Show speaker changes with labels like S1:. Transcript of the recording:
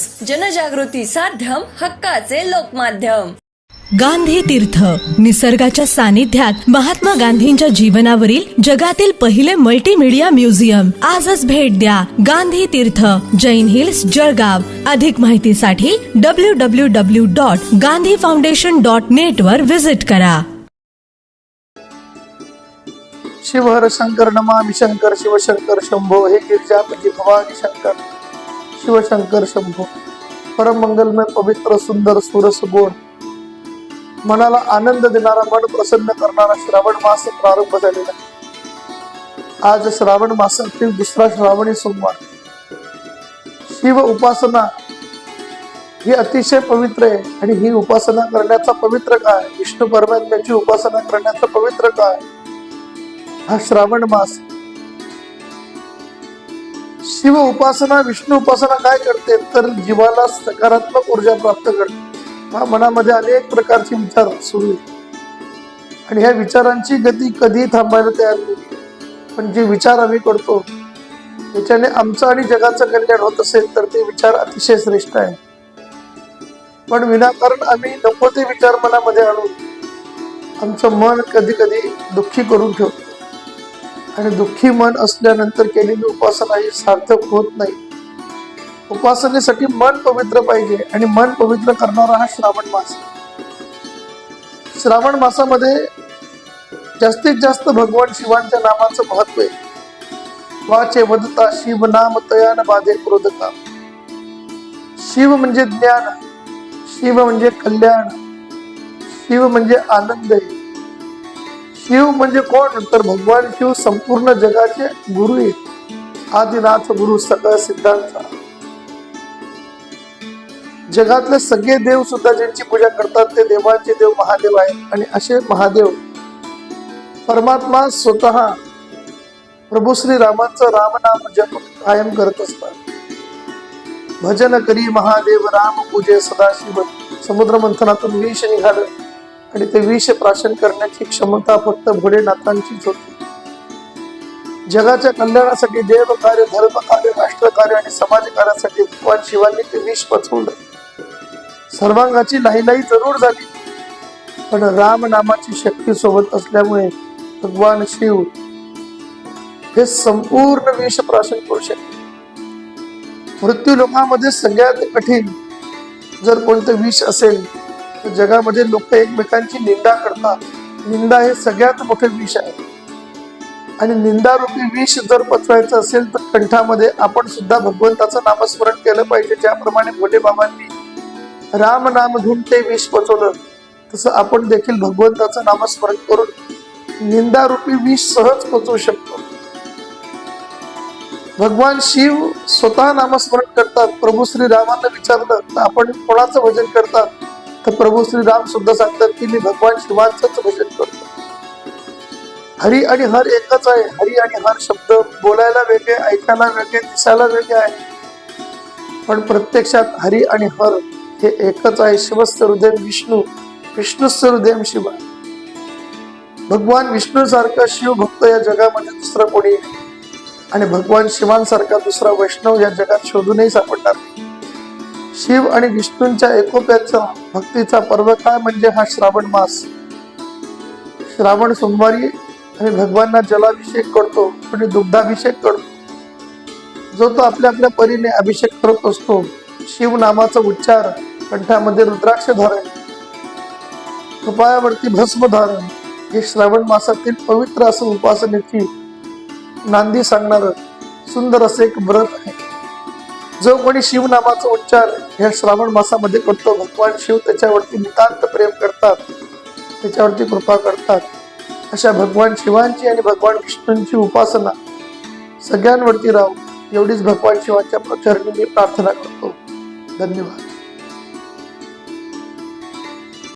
S1: News. जनजागृती साध्यम हक्काचे लोकमाध्यम.
S2: गांधी तीर्थ. निसर्गाच्या सानिध्यात महात्मा गांधींच्या जीवनावरील जगातील पहिले मल्टीमीडिया म्युझियम आजच भेट द्या गांधी तीर्थ. जैन हिल्स जळगाव. अधिक माहितीसाठी W W W dot Gandhi foundation dot net वर विजिट करा.
S3: शिवहर शंकर नमामि शंकर शिवशंकर शंभो हे गिरिजापती भवानी शंकर. शिवशंकर शंभू. परम मंगलमय पवित्र सुंदर सुरस गोड. मनाला आनंद देणारा मन प्रसन्न करणारा श्रावण मास प्रारंभ झालेला आज श्रावण मासातील दुसरा श्रावणी सोमवार. शिव उपासना ही अतिशय पवित्र आहे आणि ही उपासना करण्याचा पवित्र काय विष्णू परमात्म्याची उपासना करण्याचा पवित्र काय हा श्रावण मास शिव उपासना विष्णू उपासना काय करते तर जीवाला सकारात्मक ऊर्जा प्राप्त करते. मनामध्ये अनेक प्रकारचे विचार सुरू आणि ह्या विचारांची गती कधी थांबायला तयार नाही. पण जे विचार आम्ही करतो त्याच्याने आमचं आणि जगाचं कल्याण होत असेल तर ते विचार अतिशय श्रेष्ठ आहे पण विनाकारण आम्ही नको ते विचार मनामध्ये आणून आमचं मन कधी कधी दुःखी करून ठेवतो. आणि दुःखी मन असल्यानंतर केलेली उपासना ही सार्थक होत नाही. उपासनेसाठी मन पवित्र पाहिजे आणि मन पवित्र करणारा हा श्रावण मास. श्रावण मासामध्ये जास्तीत जास्त भगवान शिवांच्या नामाचं महत्त्व आहे. वाचे वदता शिव नाम तयान बाधे क्रोधता. शिव म्हणजे ज्ञान शिव म्हणजे कल्याण शिव म्हणजे आनंद आहे. शिव म्हणजे कोण? तर भगवान शिव संपूर्ण जगाचे गुरु आहेत. आदिनाथ गुरु सकळ सिद्धांत. जगातले सगळे देव सुद्धा ज्यांची पूजा करतात ते देवांचे देव महादेव आहेत. आणि असे महादेव परमात्मा स्वतः प्रभू श्री रामांचं रामनाम जप कायम करत असतात. भजन करी महादेव राम पूजे सदाशिव. समुद्र मंथनातून विष निघालं आणि ते विष प्राशन करण्याची क्षमता फक्त भोलेनाथांचीच होती. जगाच्या कल्याणासाठी देव कार्य धर्म कार्य राष्ट्र कार्य आणि समाज कार्यासाठी भगवान शिवांनी ते विष पचवलं. सर्वांगाची लाहीलाही जरूर झाली. पण राम नामाची शक्ती सोबत असल्यामुळे भगवान शिव हे संपूर्ण विष प्राशन करू शकते मृत्यू लोकांमध्ये सगळ्यात कठीण जर कोणतं विष असेल जगामध्ये लोक एकमेकांची निंदा करतात. निंदा हे सगळ्यात मोठे विष आहे. आणि निंदारूपी विष जर पचवायचं असेल तर कंठामध्ये आपण सुद्धा भगवंताचं नामस्मरण केलं पाहिजे. ज्याप्रमाणे भोले बाबांनी राम नाम घेऊन ते विष पचवलं तसं आपण देखील भगवंताचं नामस्मरण करून निंदारूपी विष सहज पचवू शकतो. भगवान शिव स्वतः नामस्मरण करतात. प्रभू श्री रामांना विचारलं तर आपण कोणाचं भजन करतात? तर प्रभू श्री राम सुद्धा सांगतात की मी भगवान शिवांचंच भजन करतो. हरी आणि हर एकच आहे. हरी आणि हर शब्द बोलायला वेगळे ऐकायला वेगळे दिसायला वेगळे आहे. पण प्रत्यक्षात हरी आणि हर हे एकच आहे. शिवस्वरुदेव हृदय विष्णू विष्णुस्य हृदय शिव. भगवान विष्णू सारखा शिव भक्त या जगामध्ये दुसरा कोणी आणि भगवान शिवांसारखा दुसरा वैष्णव या जगात शोधूनही सापडणार नाही. शिव आणि विष्णूंच्या एकोप्याचा भक्तीचा पर्व काय म्हणजे हा श्रावण मास? श्रावण सोमवारी आणि भगवानना जलाभिषेक करतो आणि दुग्धाभिषेक करतो. जो तो आपल्या आपल्या परीने अभिषेक करत असतो. शिव नामाचा उच्चार कंठामध्ये रुद्राक्ष धारण. कपाळावरती भस्म धारण. हे श्रावण मासातील पवित्र असं उपासनेची नांदी सांगणार सुंदर असे एक व्रत आहे. जो कोणी शिव नामाचा उच्चार ह्या श्रावण मासामध्ये करतो भगवान शिव त्याच्यावरती नितांत प्रेम करतात त्याच्यावरती कृपा करतात. अशा भगवान शिवांची आणि भगवान विष्णूंची उपासना सगळ्यांवरती राहू एवढीच भगवान शिवांच्या चरणी मी प्रार्थना करतो. धन्यवाद.